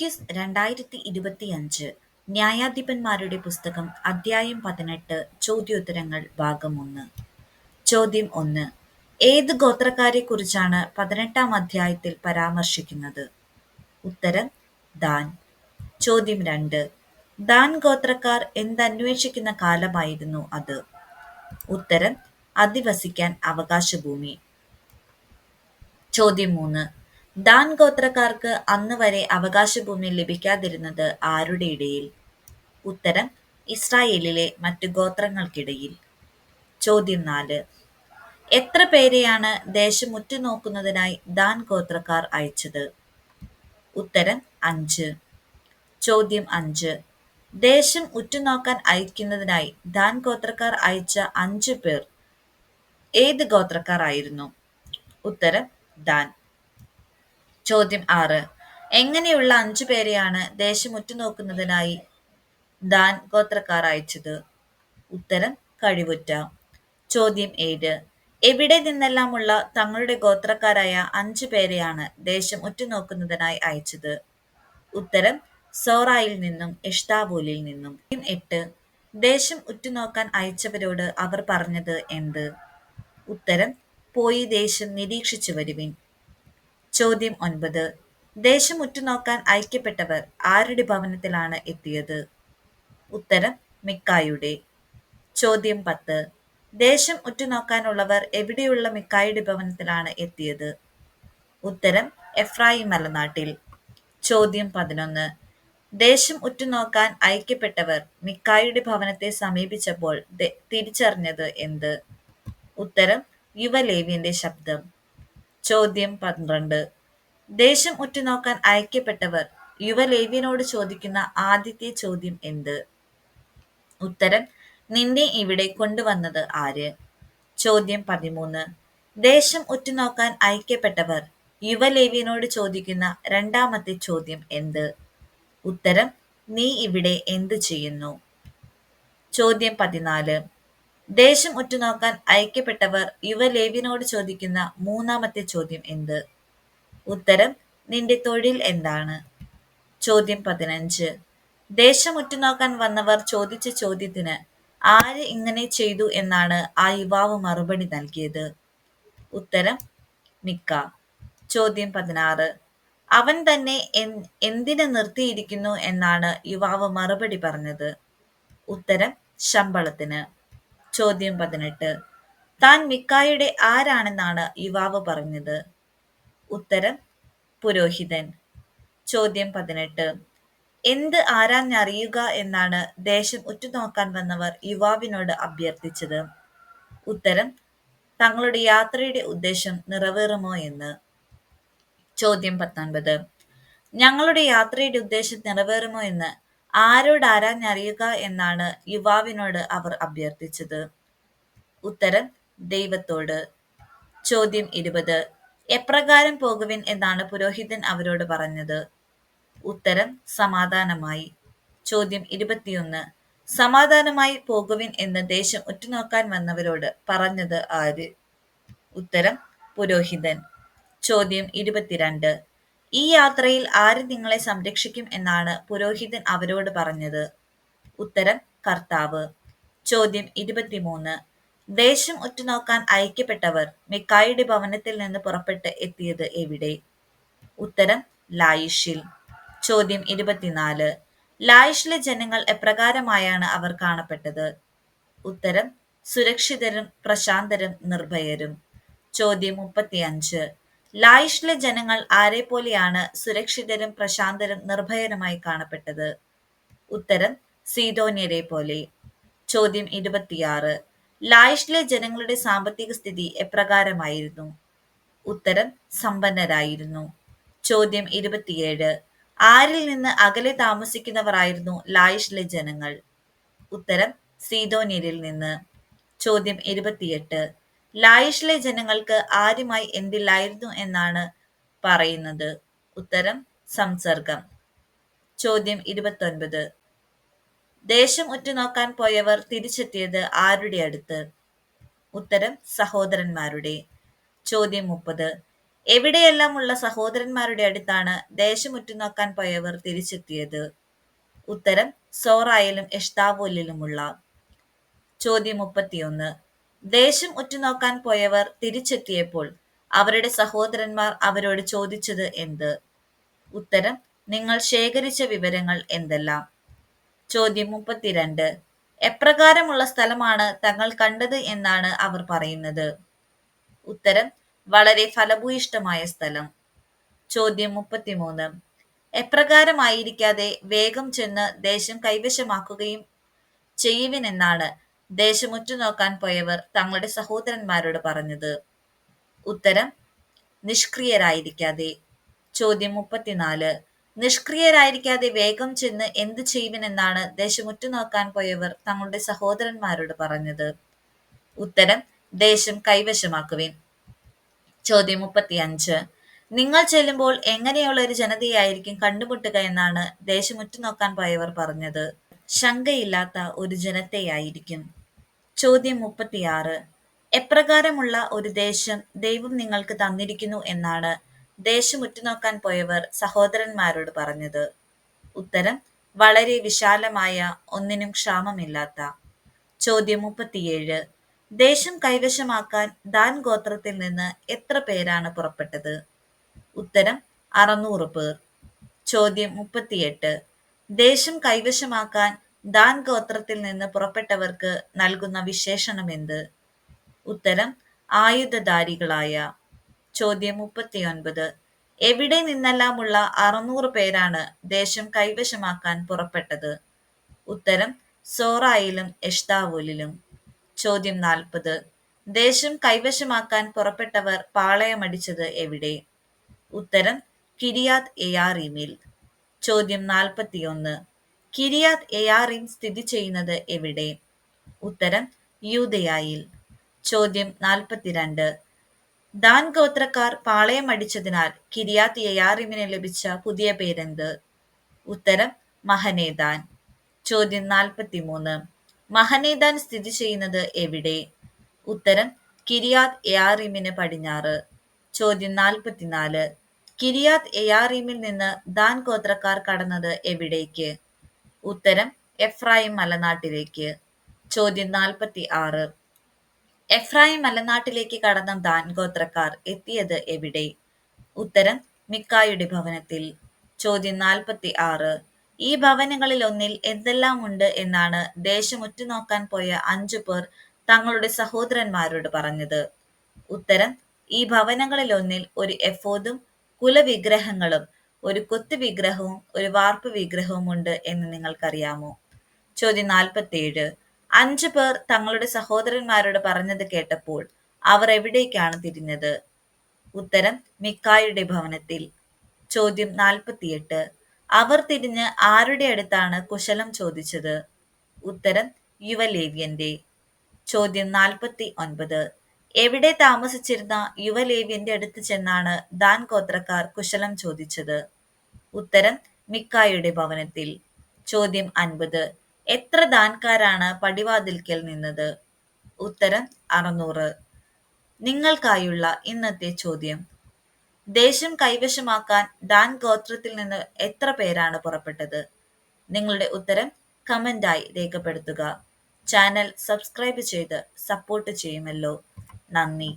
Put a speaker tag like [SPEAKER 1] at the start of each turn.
[SPEAKER 1] Case രണ്ടായിരത്തി ഇരുപത്തിയഞ്ച് ന്യായാധിപന്മാരുടെ പുസ്തകം അധ്യായം പതിനെട്ട് ചോദ്യോത്തരങ്ങൾ ഭാഗം ഒന്ന്. ചോദ്യം ഒന്ന്. ഏത് ഗോത്രക്കാരെക്കുറിച്ചാണ് പതിനെട്ടാം അധ്യായത്തിൽ പരാമർശിക്കുന്നത്? ഉത്തരം ദാൻ. ചോദ്യം രണ്ട്. ദാൻ ഗോത്രക്കാർ എന്തന്വേഷിക്കുന്ന കാലമായിരുന്നു അത്? ഉത്തരം അധിവസിക്കാൻ അവകാശഭൂമി. ചോദ്യം മൂന്ന്. ദാൻ ഗോത്രക്കാർക്ക് അന്ന് വരെ അവകാശഭൂമി ലഭിക്കാതിരുന്നത് ആരുടെ ഇടയിൽ? ഉത്തരം ഇസ്രായേലിലെ മറ്റു ഗോത്രങ്ങൾക്കിടയിൽ. ചോദ്യം നാല്. എത്ര പേരെയാണ് ദേശം ഉറ്റുനോക്കുന്നതിനായി ദാൻ ഗോത്രക്കാർ അയച്ചത്? ഉത്തരം അഞ്ച്. ചോദ്യം അഞ്ച്. ദേശം ഉറ്റുനോക്കാൻ അയക്കുന്നതിനായി ദാൻ ഗോത്രക്കാർ അയച്ച അഞ്ചു പേർ ഏത് ഗോത്രക്കാർ ആയിരുന്നു? ഉത്തരം ദാൻ. ചോദ്യം ആറ്. എങ്ങനെയുള്ള അഞ്ചു പേരെയാണ് ദേശം ഉറ്റുനോക്കുന്നതിനായി ദാൻ ഗോത്രക്കാർ അയച്ചത്? ഉത്തരം കഴിവുറ്റ. ചോദ്യം ഏഴ്. എവിടെ നിന്നെല്ലാമുള്ള തങ്ങളുടെ ഗോത്രക്കാരായ അഞ്ചു പേരെയാണ് ദേശം ഉറ്റുനോക്കുന്നതിനായി അയച്ചത്? ഉത്തരം സോറായിൽ നിന്നും ഇഷ്താബൂലിൽ നിന്നും. എട്ട്. ദേശം ഉറ്റുനോക്കാൻ അയച്ചവരോട് അവർ പറഞ്ഞത് എന്ത്? ഉത്തരം പോയി ദേശം നിരീക്ഷിച്ചു വരുവിൻ. ചോദ്യം ഒൻപത്. ദേശം ഉറ്റുനോക്കാൻ ഐക്യപ്പെട്ടവർ ആരുടെ ഭവനത്തിലാണ് എത്തിയത്? ഉത്തരം മിക്കായുടെ. ചോദ്യം പത്ത്. ദേശം ഉറ്റുനോക്കാനുള്ളവർ എവിടെയുള്ള മിക്കായുടെ ഭവനത്തിലാണ് എത്തിയത്? ഉത്തരം എഫ്രായിം മലനാട്ടിൽ. ചോദ്യം പതിനൊന്ന്. ദേശം ഉറ്റുനോക്കാൻ ഐക്യപ്പെട്ടവർ മിക്കായുടെ ഭവനത്തെ സമീപിച്ചപ്പോൾ തിരിച്ചറിഞ്ഞത് എന്ത്? ഉത്തരം യുവലേവിയന്റെ ശബ്ദം. ചോദ്യം പന്ത്രണ്ട്. ദേശം ഉറ്റുനോക്കാൻ അയക്കപ്പെട്ടവർ യുവലേവ്യനോട് ചോദിക്കുന്ന ആദ്യത്തെ ചോദ്യം എന്ത്? ഉത്തരം നിന്നെ ഇവിടെ കൊണ്ടുവന്നത് ആര്? ചോദ്യം പതിമൂന്ന്. ദേശം ഉറ്റുനോക്കാൻ അയക്കപ്പെട്ടവർ യുവലേവ്യനോട് ചോദിക്കുന്ന രണ്ടാമത്തെ ചോദ്യം എന്ത്? ഉത്തരം നീ ഇവിടെ എന്തു ചെയ്യുന്നു? ചോദ്യം പതിനാല്. ദേശം ഉറ്റുനോക്കാൻ അയക്കപ്പെട്ടവർ യുവലേവ്യനോട് ചോദിക്കുന്ന മൂന്നാമത്തെ ചോദ്യം എന്ത്? ഉത്തരം നിന്റെ തൊഴിൽ എന്താണ്? ചോദ്യം പതിനഞ്ച്. ദേശം ഉറ്റുനോക്കാൻ വന്നവർ ചോദിച്ച ചോദ്യത്തിന് ആര് ഇങ്ങനെ ചെയ്തു എന്നാണ് ആ യുവാവ് മറുപടി നൽകിയത്? ഉത്തരം മിക്ക ചോദ്യം പതിനാറ്. അവൻ തന്നെ എന്തിന് നിർത്തിയിരിക്കുന്നു എന്നാണ് യുവാവ് മറുപടി പറഞ്ഞത്? ഉത്തരം ശമ്പളത്തിന്. ചോദ്യം പതിനെട്ട്. താൻ മിക്കായുടെ ആരാണെന്നാണ് യുവാവ് പറഞ്ഞത്? ഉത്തരം പുരോഹിതൻ. ചോദ്യം പതിനെട്ട്. എന്ത് ആരാഞ്ഞറിയുക എന്നാണ് ദേശം ഉറ്റുനോക്കാൻ വന്നവർ യുവാവിനോട് അഭ്യർത്ഥിച്ചത്? ഉത്തരം തങ്ങളുടെ യാത്രയുടെ ഉദ്ദേശം നിറവേറുമോ എന്ന്. ചോദ്യം പത്തൊൻപത്. ഞങ്ങളുടെ യാത്രയുടെ ഉദ്ദേശം നിറവേറുമോ എന്ന് ആരോട് ആരാഞ്ഞറിയുക എന്നാണ് യുവാവിനോട് അവർ അഭ്യർത്ഥിച്ചത്. ഉത്തരം ദൈവത്തോട്. ചോദ്യം ഇരുപത് എപ്രകാരം പോകുവിൻ എന്നാണ് പുരോഹിതൻ അവരോട് പറഞ്ഞത്. ഉത്തരം സമാധാനമായി. ചോദ്യം ഇരുപത്തിയൊന്ന് സമാധാനമായി പോകുവിൻ എന്ന് ദേശം ഉറ്റുനോക്കാൻ വന്നവരോട് പറഞ്ഞത് ആര്? ഉത്തരം പുരോഹിതൻ. ചോദ്യം ഇരുപത്തിരണ്ട് ഈ യാത്രയിൽ ആര് നിങ്ങളെ സംരക്ഷിക്കും എന്നാണ് പുരോഹിതൻ അവരോട് പറഞ്ഞത്. ഉത്തരം കർത്താവ്. ചോദ്യം ഇരുപത്തിമൂന്ന്. ദേശം ഉറ്റുനോക്കാൻ അയക്കപ്പെട്ടവർ മിക്കായുടെ ഭവനത്തിൽ നിന്ന് പുറപ്പെട്ട് എത്തിയത് എവിടെ? ഉത്തരം ലായിഷിൽ ചോദ്യം ഇരുപത്തിനാല്. ലായിഷിലെ ജനങ്ങൾ എപ്രകാരമായാണ് അവർ കാണപ്പെട്ടത്? ഉത്തരം സുരക്ഷിതരും പ്രശാന്തരും നിർഭയരും. ചോദ്യം മുപ്പത്തിയഞ്ച്. ലായിഷിലെ ജനങ്ങൾ ആരെ പോലെയാണ് സുരക്ഷിതരും പ്രശാന്തരും നിർഭയരുമായി കാണപ്പെട്ടത്? ഉത്തരം സീതോന്യരെ പോലെ. ചോദ്യം ഇരുപത്തിയാറ്. ലായിഷിലെ ജനങ്ങളുടെ സാമ്പത്തിക സ്ഥിതി എപ്രകാരമായിരുന്നു? ഉത്തരം സമ്പന്നരായിരുന്നു. ചോദ്യം ഇരുപത്തിയേഴ്. ആരിൽ നിന്ന് അകലെ താമസിക്കുന്നവരായിരുന്നു ലായിഷിലെ ജനങ്ങൾ? ഉത്തരം സീതോന്യരിൽ നിന്ന്. ചോദ്യം ഇരുപത്തിയെട്ട്. ലായിഷിലെ ജനങ്ങൾക്ക് ആരുമായി എന്തില്ലായിരുന്നു എന്നാണ് പറയുന്നത്. ഉത്തരം സംസർഗം. ചോദ്യം ഇരുപത്തൊൻപത്. ദേശം ഉറ്റുനോക്കാൻ പോയവർ തിരിച്ചെത്തിയത് ആരുടെ അടുത്ത്? ഉത്തരം സഹോദരന്മാരുടെ. ചോദ്യം മുപ്പത്. എവിടെയെല്ലാമുള്ള സഹോദരന്മാരുടെ അടുത്താണ് ദേശം ഉറ്റുനോക്കാൻ പോയവർ തിരിച്ചെത്തിയത്? ഉത്തരം സോറായിലും എഷ്താവോലിലുമുള്ള. ചോദ്യം മുപ്പത്തിയൊന്ന്. ദേശം ഉറ്റുനോക്കാൻ പോയവർ തിരിച്ചെത്തിയപ്പോൾ അവരുടെ സഹോദരന്മാർ അവരോട് ചോദിച്ചത് എന്ത്? ഉത്തരം നിങ്ങൾ ശേഖരിച്ച വിവരങ്ങൾ എന്തെല്ലാം? ചോദ്യം മുപ്പത്തിരണ്ട് എപ്രകാരമുള്ള സ്ഥലമാണ് തങ്ങൾ കണ്ടത് എന്നാണ് അവർ പറയുന്നത്? ഉത്തരം വളരെ ഫലഭൂയിഷ്ടമായ സ്ഥലം. ചോദ്യം മുപ്പത്തിമൂന്ന് എപ്രകാരമായിരിക്കാതെ വേഗം ചെന്ന് ദേശം കൈവശമാക്കുകയും ചെയ്യുവിനെന്നാണ് ദേശമുറ്റുനോക്കാൻ പോയവർ തങ്ങളുടെ സഹോദരന്മാരോട് പറഞ്ഞത് ഉത്തരം നിഷ്ക്രിയരായിരിക്കാതെ. ചോദ്യം മുപ്പത്തിനാല്. നിഷ്ക്രിയരായിരിക്കാതെ വേഗം ചെന്ന് എന്തു ദേശമുറ്റു നോക്കാൻ പോയവർ തങ്ങളുടെ സഹോദരന്മാരോട് പറഞ്ഞത്. ഉത്തരം ദേശം കൈവശമാക്കുവിൻ. ചോദ്യം മുപ്പത്തിയഞ്ച്. നിങ്ങൾ ചെല്ലുമ്പോൾ എങ്ങനെയുള്ള ഒരു ജനതയായിരിക്കും കണ്ടുമുട്ടുക എന്നാണ് ദേശമുറ്റു നോക്കാൻ പോയവർ പറഞ്ഞത്. ശങ്കയില്ലാത്ത ഒരു ജനത്തെയായിരിക്കും ചോദ്യം മുപ്പത്തിയാറ്. എപ്രകാരമുള്ള ഒരു ദേശം ദൈവം നിങ്ങൾക്ക് തന്നിരിക്കുന്നു എന്നാണ് ദേശം ഉറ്റുനോക്കാൻ പോയവർ സഹോദരന്മാരോട് പറഞ്ഞത്. ഉത്തരം വളരെ വിശാലമായ ഒന്നിനും ക്ഷാമമില്ലാത്ത. ചോദ്യം മുപ്പത്തിയേഴ്. ദേശം കൈവശമാക്കാൻ ദാൻ ഗോത്രത്തിൽ നിന്ന് എത്ര പേരാണ് പുറപ്പെട്ടത്? ഉത്തരം അറുന്നൂറ് പേർ. ചോദ്യം മുപ്പത്തിയെട്ട്. ദേശം കൈവശമാക്കാൻ ദാൻ ഗോത്രത്തിൽ നിന്ന് പുറപ്പെട്ടവർക്ക് നൽകുന്ന വിശേഷണം എന്ത് ഉത്തരം ആയുധധാരികളായ. ചോദ്യം മുപ്പത്തിയൊൻപത്. എവിടെ നിന്നെല്ലാമുള്ള അറുന്നൂറ് പേരാണ് ദേശം കൈവശമാക്കാൻ പുറപ്പെട്ടത്? ഉത്തരം സോറായിലും എഷ്താവൂലിലും. ചോദ്യം നാൽപ്പത്. ദേശം കൈവശമാക്കാൻ പുറപ്പെട്ടവർ പാളയമടിച്ചത് എവിടെ? ഉത്തരം കിരിയാത് എയാറിമിൽ. ചോദ്യം നാൽപ്പത്തിയൊന്ന്. കിരിയാത് എയാറിം സ്ഥിതി ചെയ്യുന്നത് എവിടെ? ഉത്തരം യൂതയായിൽ ചോദ്യം നാൽപ്പത്തിരണ്ട്. ദാൻ ഗോത്രക്കാർ പാളയമടിച്ചതിനാൽ കിരിയാത് യയാറിമിന് ലഭിച്ച പുതിയ പേരെന്ത്? ഉത്തരം മഹനേദാൻ. ചോദ്യം നാൽപ്പത്തിമൂന്ന്. മഹനേദാൻ സ്ഥിതി ചെയ്യുന്നത് എവിടെ? ഉത്തരം കിരിയാത് എയാറിമിന് പടിഞ്ഞാറ്. ചോദ്യം നാൽപ്പത്തിനാല്. കിരിയാത് എയാറിമിൽ നിന്ന് ദാൻ ഗോത്രക്കാർ കടന്നത് എവിടേക്ക്? ഉത്തരം എഫ്രായിം മലനാട്ടിലേക്ക്. ചോദ്യം നാൽപ്പത്തി ആറ് എഫ്രായിം മലനാട്ടിലേക്ക് കടന്ന ദാൻ ഗോത്രക്കാർ എത്തിയത് എവിടെ? ഉത്തരം മിക്കായുടെ ഭവനത്തിൽ. ചോദ്യം നാൽപ്പത്തി ആറ് ഈ ഭവനങ്ങളിൽ ഒന്നിൽ എന്തെല്ലാം ഉണ്ട് എന്നാണ് ദേശം ഉറ്റുനോക്കാൻ പോയ അഞ്ചു പേർ തങ്ങളുടെ സഹോദരന്മാരോട് പറഞ്ഞത്. ഉത്തരം ഈ ഭവനങ്ങളിൽ ഒന്നിൽ ഒരു എഫോദും കുലവിഗ്രഹങ്ങളും ഒരു കൊത്ത് വിഗ്രഹവും ഒരു വാർപ്പ് വിഗ്രഹവും ഉണ്ട് എന്ന് നിങ്ങൾക്കറിയാമോ? ചോദ്യം നാൽപ്പത്തിയേഴ്. അഞ്ചു പേർ തങ്ങളുടെ സഹോദരന്മാരോട് പറഞ്ഞത് കേട്ടപ്പോൾ അവർ എവിടേക്കാണ് തിരിഞ്ഞത്? ഉത്തരം മിക്കായുടെ ഭവനത്തിൽ. ചോദ്യം നാൽപ്പത്തിയെട്ട്. അവർ തിരിഞ്ഞ് ആരുടെ അടുത്താണ് കുശലം ചോദിച്ചത്? ഉത്തരം യുവലേവ്യന്റെ ചോദ്യം നാൽപ്പത്തി ഒൻപത് എവിടെ താമസിച്ചിരുന്ന യുവലേവ്യന്റെ അടുത്ത് ചെന്നാണ് ദാൻ ഗോത്രക്കാർ കുശലം ചോദിച്ചത്? ഉത്തരം മിക്കായുടെ ഭവനത്തിൽ. ചോദ്യം അൻപത്. എത്ര ദാൻകാരാണ് പടിവാതിൽക്കൽ നിന്നത്? ഉത്തരം അറുന്നൂറ്. നിങ്ങൾക്കായുള്ള ഇന്നത്തെ ചോദ്യം. ദേശം കൈവശമാക്കാൻ ദാൻ ഗോത്രത്തിൽ നിന്ന് എത്ര പേരാണ് പുറപ്പെട്ടത്? നിങ്ങളുടെ ഉത്തരം കമന്റായി രേഖപ്പെടുത്തുക. ചാനൽ സബ്സ്ക്രൈബ് ചെയ്ത് സപ്പോർട്ട് ചെയ്യുമല്ലോ. നന്ദി.